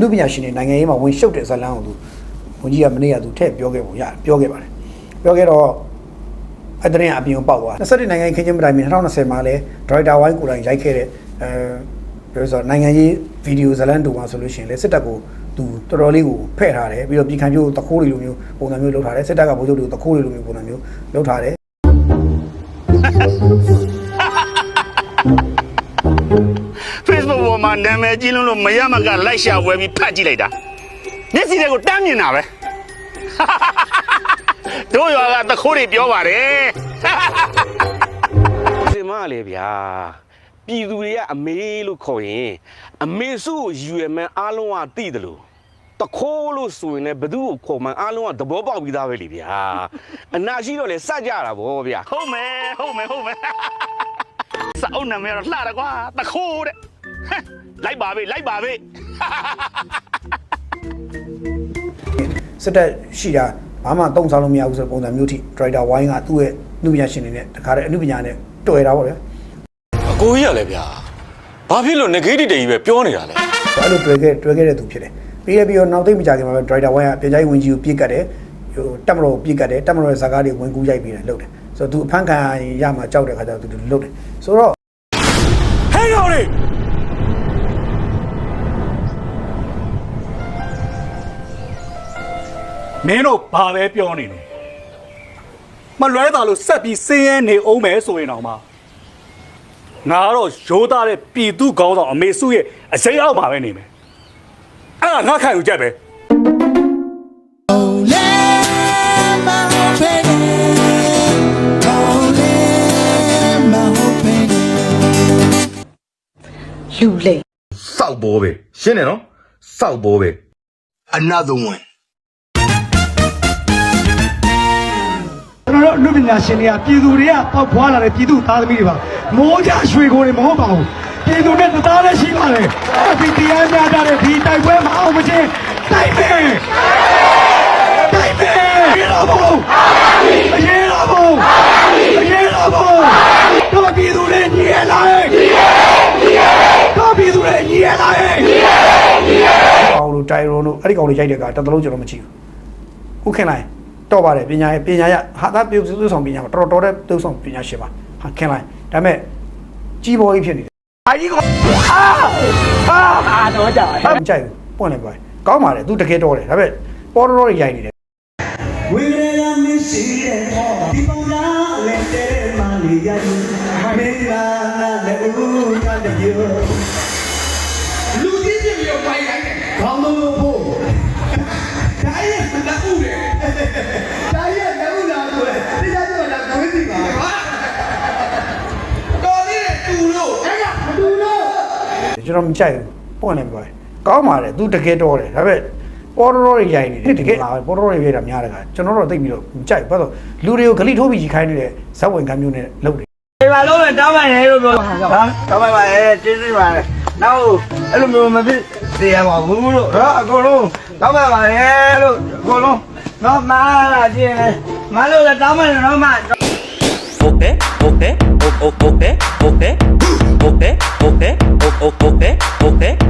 နုပညာရှင်တွေနိုင်ငံရေးမှာဝင်ရှုပ်တဲ့ဇာတ်လမ်းကိုသူဝန်ကြီးကမနေ့ကသူထည့်ပြောခဲ့ပုံရပြောခဲ့ပါတယ်ပြောခဲ့တော့အဲ့တဲ့ရင်အပြင်ကိုပေါက်သွား21နိုင်ငံခင်းချင်းမတိုင်မီ2020မှာလဲဒရိုက်တာဝိုင်းကိုယ်တိုင်ရိုက်ခဲ့တဲ့အဲပြောဆိုနိုင်ငံရေးဗီဒီယိုဇာတ်လမ်းတူမှာဆိုလို့ရှိရင်လဲစစ်တပ်ကိုသူတော်တော်လေးကိုဖဲ့ထားတယ်ပြီးတော့ပြည်ခံပြိုးတခိုးတွေလိုမျိုးပုံစံမျိုးလုပ်ထားတယ်စစ်တပ်ကဗိုလ်ချုပ်တွေကိုတခိုးတွေလိုမျိုးပုံစံမျိုးလုပ်ထားတယ် Facebook ပေါ်မှာနာမည်ကြီးလုံးလို့မရမကလိုက်ရှာဝယ်ပြီးဖတ်ကြည့်လိုက်တာမျက်စိတွေကိုတမ်းမြင်တာပဲတို့ရွာကတခိုးတွေပြောပါတယ်စင်မလေဗျာပြည်သူတွေကအမေလို့ခေါ်ရင်အမေစုကိုယူရမယ်အားလုံးကသိတယ်လို့တခိုးလို့ဆိုရင်လည်းဘသူ့ကိုခေါ်မှန်းအားလုံးကသဘောပေါက်ပြီးသားပဲလေဗျာအနာရှိတော့လေစကြတာဗောဗျာဟုတ်မယ်ဟုတ်မယ်ဟုတ်မယ်စာအုပ်နာမည်တော့လှတယ်ကွာတခိုးတဲ့ဟမ် လိုက်ပါပဲလိုက်ပါပဲစစ်တပ်ရှိတာဘာမှတုံ့ဆောင်လို့မရဘူးဆိုတဲ့ပုံစံမျိုးထိဒရိုက်တာဝိုင်းကသူ့ရဲ့အနုပညာရှင်တွေနဲ့တခါတည်းအနုပညာနဲ့တွေ့တာပေါ့ဗျာအကိုကြီးရလဲဗျာဘာဖြစ်လို့ negative တွေကြီးပဲပြောနေတာလဲအဲ့လိုတွေ့ခဲ့တွေ့ခဲ့တဲ့သူဖြစ်တယ်ပြီးရပြီးတော့နောက်သိမ့်မကြခင်မှာပဲဒရိုက်တာဝိုင်းကပြန်ကြိုင်းဝင်ကြီးကိုပြစ်ကတ်တယ်ဟိုတက်မတော်ကိုပြစ်ကတ်တယ်တက်မတော်ရဲ့ဇာကားတွေဝင်ကူးရိုက်ပြီးတယ်လုပ်တယ်ဆိုတော့သူအဖမ်းခံရမှာကြောက်တဲ့ခါကျတော့သူလုပ်တယ်ဆိုတော့ မင်းတို့ဘာပဲပြောနေလဲမလွဲတာလို့ဆက်ပြီးစင်းရဲနေအောင်မယ်ဆိုရင်တော့မှငါတော့ရိုးသားတဲ့ပြည်သူကောင်းဆောင်အမေစုရဲ့အစိမ်းအောက်မှာပဲနေမယ်အဲ့ဒါငါခံယူချက်ပဲလူလိမ် စောက်ဘောပဲရှင်းတယ်နော်စောက်ဘောပဲ another one ညာရှင်တွေကပြည်သူတွေကပေါက်ဖွာလာတဲ့ပြည်သူသားသမီးတွေပါမိုးကြရွှေကိုတွေမဟုတ်ပါဘူးပြည်သူနဲ့တသားလည်းရှိပါတယ်အဒီတရားများကြတဲ့ဒီတိုက်ပွဲမအောင်မချင်းတိုက်မယ်တိုက်မယ်ရေတော်ဘုံရေတော်ဘုံရေတော်ဘုံတော့ပြည်သူတွေညီရလာရဲ့တော့ပြည်သူတွေညီရလာရဲ့အောင်လို့တိုင်ရွန်တို့အဲ့ဒီကောင်တွေရိုက်တဲ့ကတသလုံးကျွန်တော်မကြည့်ဘူးခုခင်လိုက် တော့ပါတယ်ပညာရဲ့ပညာရဟာသားပြုစုဆောင်ပညာမှာတော်တော်တဲ့ပြုစုဆောင်ပညာရှင်ပါဟာခင်လိုက်ဒါပေမဲ့ကြီးပေါ်ကြီးဖြစ်နေတယ်အာကြီးကောင်အာအာတော့ကြာမကြိုက်ဘူးပွင့်နေပါကောင်းပါတယ်သူတကယ်တော့တယ်ဒါပေမဲ့ပေါ်တော်တော်ရိုက်နေတယ်ဝိရယမရှိတဲ့ဒီပုံသားလက်တဲမလေးရည်မင်းလာလည်းဦးကတည်းကလူကြီးပြပြီးတော့ပိုင်လိုက်တယ်ခေါင်းလုံးလို့ဖို့ ကျွန်တော်မကြိုက်ဘူးပွင့်နေပါကောင်းပါတယ်သူတကယ်တော့တယ်ဒါပေမဲ့ပေါ်တော်တော်ရိုက်နေတယ်တကယ်ပေါ်တော်တော်ရိုက်တာများတယ်ကကျွန်တော်တော့သိပြီးတော့မကြိုက်ဘူးဘာလို့လူတွေကိုဂလိထိုးပြီးကြီးခိုင်းနေတဲ့ဇက်ဝင်ကမ်းမျိုးနဲ့လုပ်တယ်ဒီမှာလုံးဝတောင်းပန်တယ်လို့ပြောတာဟာတောင်းပန်ပါရဲ့ကျေးဇူးပါလေနောက်အဲ့လိုမျိုးမဖြစ်စေရပါဘူးလို့တော့အကုန်လုံးတောင်းပန်ပါရဲ့လို့အကုန်လုံးတော့မာလာကြည့်နေမလို့လည်းတောင်းပန်တယ်တော့မှ Okay okay okay okay okay 어, 어, 오케이 오케이